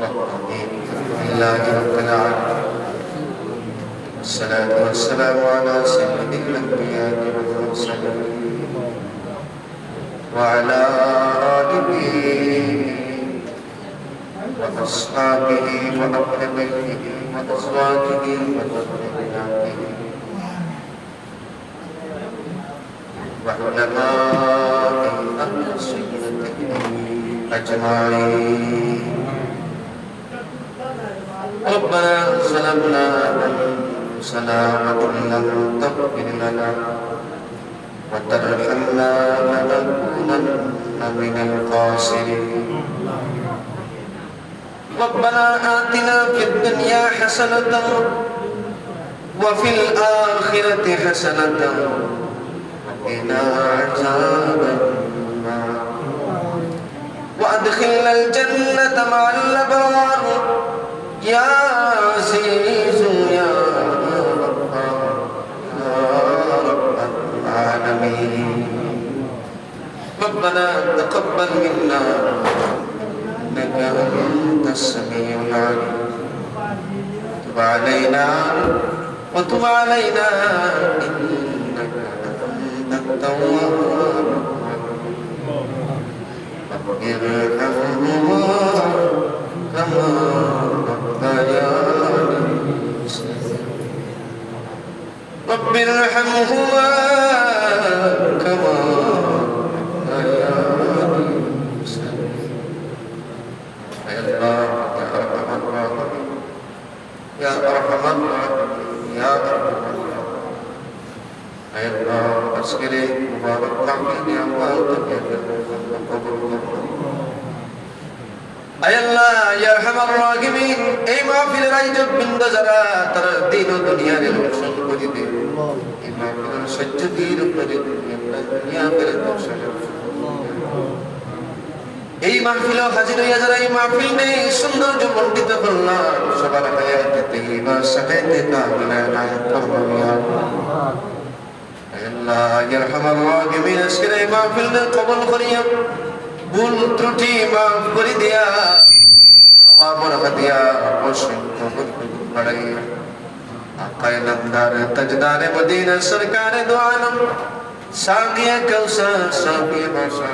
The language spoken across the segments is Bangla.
لله رب العالمين والصلاة والسلام على سيد الأنبياء والمرسلين وعلى آله وأصحابه وأهل بيته وأزواجه وذرياته وعلماء أهل سنته أجمعين ربنا ظلمنا أنفسنا وإن لم تغفر لنا وترحمنا لنكونن من الخاسرين. ربنا آتنا في الدنيا حسنة وفي الآخرة حسنة وقنا عذاب النار. وأدخلنا الجنة مع الأبرار. ربنا تقبل منا إنك أنت السميع العليم تب علينا وتب علينا إنك أنت التواب رب ارحمهما كما ربياني رب ارحمهما আয়োজক বৃন্দ যারা, তারা এই মাহফিল হাজির হইয়া যারা এই মাহফিল নেই সৌন্দর্য মণ্ডিত করলাম সবার ভুল ত্রুটি মাফ করে দিয়া। সওয়াবর হাদিয়া অসংখ্য বাড়াইয়া আকায় নামদার তাজদার মদিনা সরকার দো আলম সাকিয়া কৌসর সাকিয়া বাশা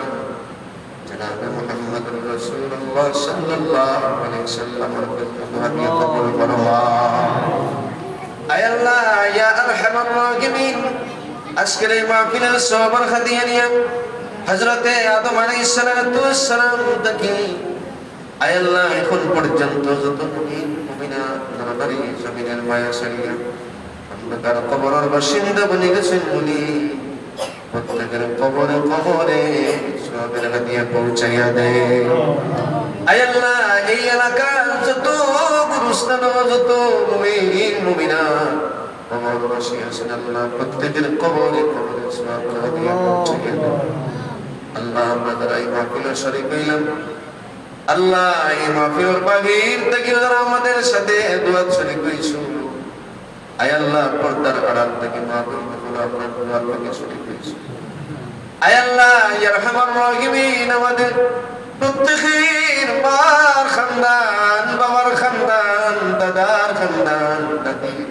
جناب محمد رسول الله صلى الله عليه وسلم هدية قبول فرما أي الله يا أرحم الراحمين আজকের এই মাহফিলের সবার খাদিয়া নিয়া হজরতে আদম আলাইহিস সালাম থেকে আয়াল্লাহ এখন পর্যন্ত যত মুমিন, মুমিনা নারী বাসিন্দা বনে গেছেন বলি প্রত্যেকের কবরে কবরে সবের হাতিয়া পৌঁছাইয়া এই এলাকার যত গুরুস্থান, যত মুমিন, মুমিনা আল্লাহ, প্রত্যেকের কবরে কবরে সবের আল্লাহ আমরা যারা এই মাহফিলে হইলাম আল্লাহ, এই মাহফিলের বাহির থেকে যারা আমাদের সাথে দোয়াত শরীক হইছু আয় আল্লাহ পর্দার আড়াল থেকে, মাহফিল হলো আপনার দোয়ার থেকে শরীক হইছু আয় আল্লাহ, ইয়ারহামার রাহিমিন আমাদের প্রত্যেকের বাবার খানদান, দাদার খানদান দাদির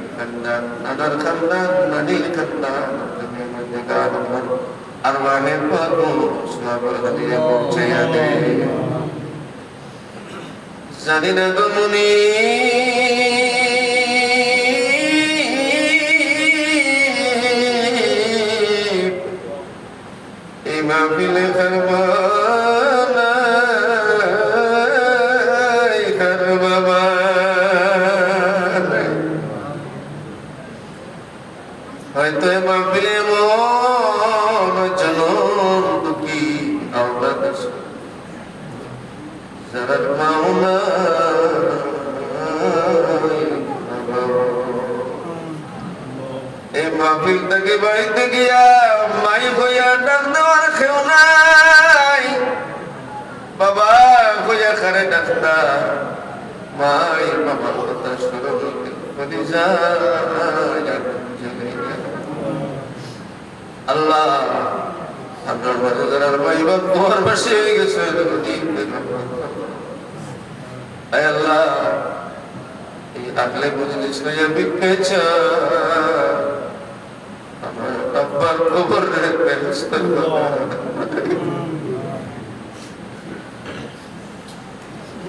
নানার খানদান, নানির খানদান দুনিয়ার মধ্যে গান সবার হাদিয়া পৌঁছাইয়া দে জানি না গো মাওনা এই মাহফিল থেকে বাড়িতে গিয়া মাই হইয়া ডাক দেওয়ার খেও নাই বাবা হইয়া খারে ডাক্তা মাই বাবার কথা করে যায় আল্লাহ আপনার মাঝে যারা ভাই বা গেছে আল্লাহ, এই আগলে মজলিস হইয়া চায় আমার আব্বার।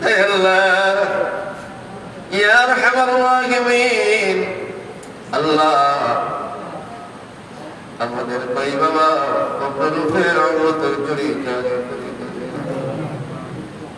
আয় আল্লাহ, ইয়া আরহামার রাহিমিন আল্লাহ, আমাদের ভাই বাবা কবরের রহমত জড়ি জারি করে দিন।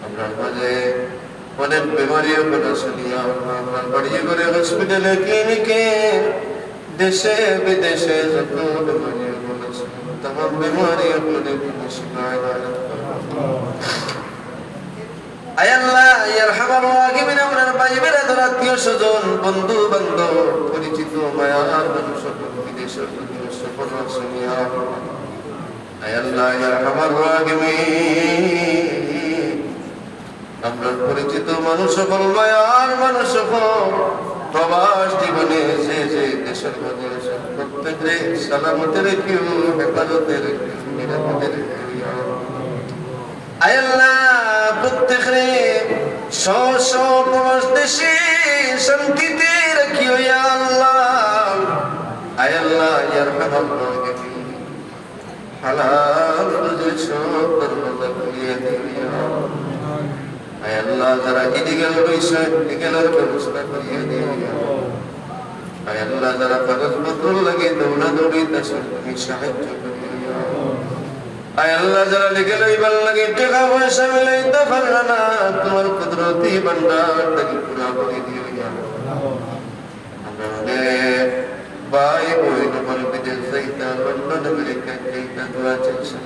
আপনার মাঝে অনেক বেমারিও করে শুনিয়া আপনার বাড়িয়ে করে হসপিটালে ক্লিনিকে দেশে বিদেশে যত বেমারিও বলেছে তাম বেমারি আপনাদের আত্মীয় স্বজন বন্ধু বান্ধব পরিচিত মায়ার মানুষ বিদেশের সকল শুনিয়া আমরা পরিচিত মানুষ সকল মায়ার মানুষ প্রবাস জীবনে যে যে দেশের প্রত্যেকে সালামতে রেখিও হেফাজতে রেখিও আয়াল্লাহ প্রত্যেক রে দেশে শান্তিতে রাখিও আল্লাহ। আয়াল্লাহ খুলিয়ে দিও ইয়া আল্লাহ। আয় আল্লাহ, যারা ইলিগাল রয়েছে ইলিগালের ব্যবস্থা করিয়ে দিও। আয় আল্লাহ, যারা কাগজপত্র লাগে দৌড়াদৌড়ি তাদের সাহায্য করিও আয় আল্লাহ, যারা লিখে লইবার লাগে, টাকা পয়সা মিলাইতে পারলা না, তোমার কুদরতি ভান্ডার লন্ডন আমেরিকা যাইতা দোয়া চাইছেন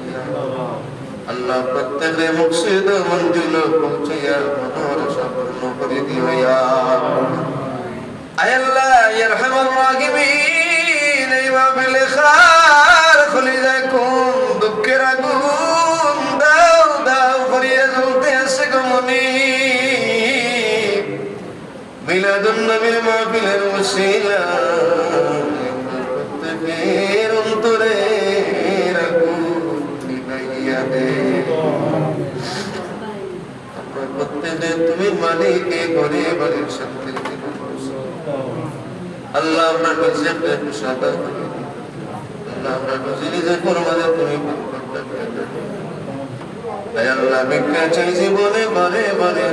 আল্লাহ প্রত্যেকের মুকসিদ মঞ্জুল পৌঁছাইয়া মনোরসা পূর্ণ করে দিও, ইয়া আল্লাহ। ইয়ারহামার রাহিমিন এই মাহফিলে খার খুলি রাখুন দুঃখের আগুন দাও দাও করিয়া জ্বলতে আসে গমনি। মিলাদুন নবীর মাহফিলের ওসিলা প্রত্যেকে তুমি মালিকে ঘরে বাড়ির বসো। আল্লাহ আমরা নিজেকে সাদা করে আল্লাহ আমরা নিজে নিজে করবারে তুমি আল্লাহ ভিক্ষা চাই জীবনে বারে বারে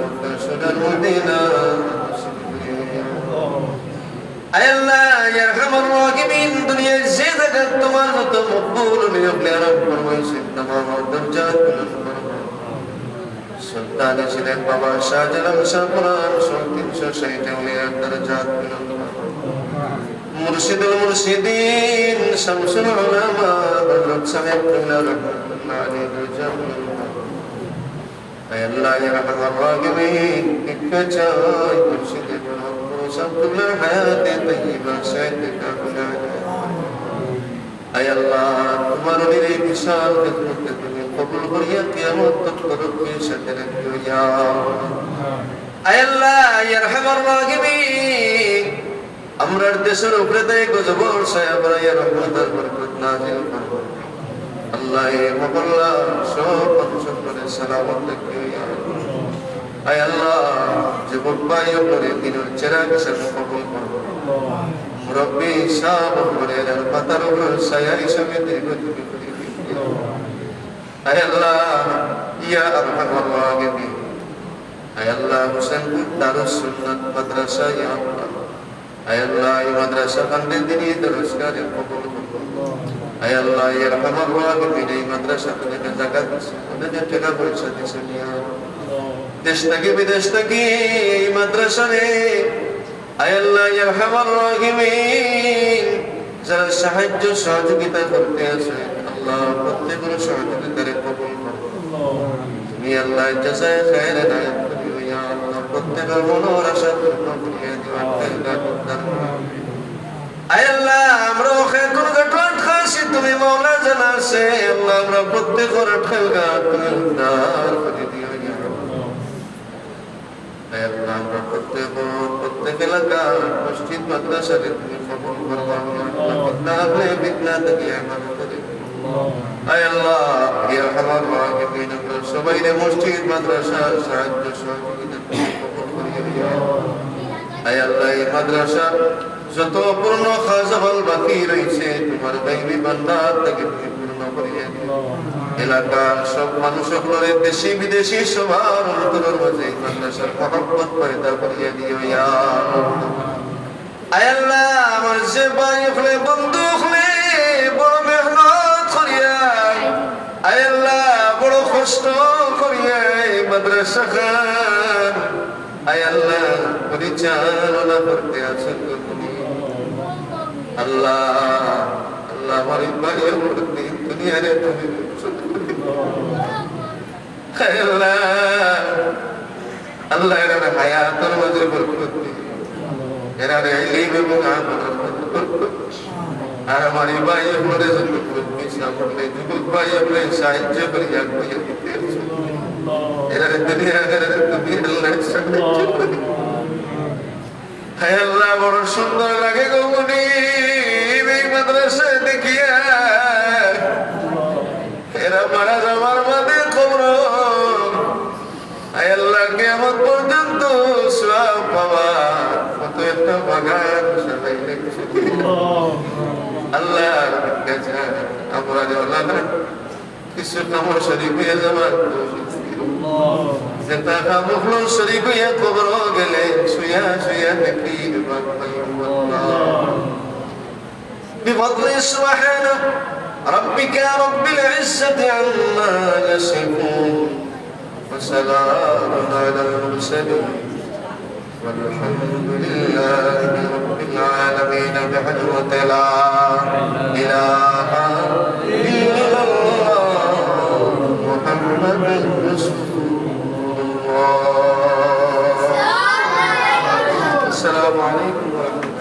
মক্কা, সোনার মদিনা আয় আল্লাহ ইয়ারহামার রাহিমিন যে তোমার মতো মকবুল নিয়োগ নিয়ারব ফরমাইছে তামাম দরজাত বুলন্দ ফরমাও। সুলতান ছিলেন বাবা শাহজালাল শাহ কোরআন সব তিনশো ষাট উলিয়ার দরজাত। মুর্শিদুল মুর্শিদিন শামসুল উলামা হযরত সাহেব কিবলা রাহমাতুল্লাহ আলাইহি আল্লাহ রাহিমিন ভিক্ষা চাই মুর্শিদের মহব্বত সবগুলোর হায়াতে তৈবা সাইতে কাবুলা আয় আল্লাহ তোমার ওদের বিশাল খেদমতকে তুমি কবুল করিয়া কিয়ামত তক তরফকে সাথে রাখিও ইয়া আল্লাহ ইয়ারহামার রাহিমিন। আমরার দেশের উপরে দেয় গজবর ছায়া বাড়াইয়া রহমতার বরকত নাজিল করো আল্লাহ মহল্লা সব মানুষ করে সালামত রাখিও ইয়া আয় আল্লাহ যুবক ভাই করে দিনের চেরাগ হিসাবে কবুল করো মুরব্বী সাহ করে পাতার উপর ছায়া হিসাবে করে দিও আল্লাহ ইয়া মাদ্রাসা ইয়া এই এই মাদ্রাসা আয় আল্লাহ যারা সাহায্য সহযোগিতা করতে আছে আল্লাহ প্রত্যেকের সহযোগিতারে কবুল করুন তুমি আল্লাহ জাযায় খায়ের নায়াত করিও ইয়া আল্লাহ প্রত্যেকের মনোর আশা পূর্ণ করিয়া দিও আল্লাহ করো। আয় আল্লাহ আমরা ওখানে কোন ঘটনা খাসি তুমি মৌলা জানা আছে আল্লাহ আমরা প্রত্যেকের ঠেলগা তুমি উদ্ধার করে দিও ইয়া বিদ্যা থেকে আমার সবাই সব মানুষ সকলের দেশি বিদেশি, সবার অন্তরের মাঝে মাদ্রাসার করিয়ে দিও আল্লাহ। আমার যে হলে, বন্ধু হলে, বড় আল্লাহ, বড় কষ্ট করিয়া এই মাদ্রাসা খান। আল্লাহ, পরিচালনা করতে আছেন তুমি। আল্লাহ আল্লাহ আমার ভাইয়ের প্রতি দুনিয়ারে তুমি আল্লাহ এরা হায়াতের মাঝে বরকত এরা ইলিম এবং আমলের বরকত। আর আমার এই ভাই যুবক ভাই, আপনি সাহায্য করি হায় আল্লাহ, বড় সুন্দর লাগে গো মুনি। দেখিয়া এরা মারা যাওয়ার বাদে খবর। আল্লাহ কেমন পর্যন্ত সব পাওয়া কত একটা বাগান সবাই দেখছে আল্লাহ কাছে আমরা যে আল্লাহ কিছু কামড় শরীফ হয়ে যাবার যেটা কামড় শরীফ হয়ে কবর গেলে শুয়া শুয়া দেখি بفضل سبحانه ربك رب العزة عما يصفون وسلام على المرسلين والحمد لله رب العالمين بحجوة لا إله إلا الله محمد رسول الله السلام عليكم ورحمة الله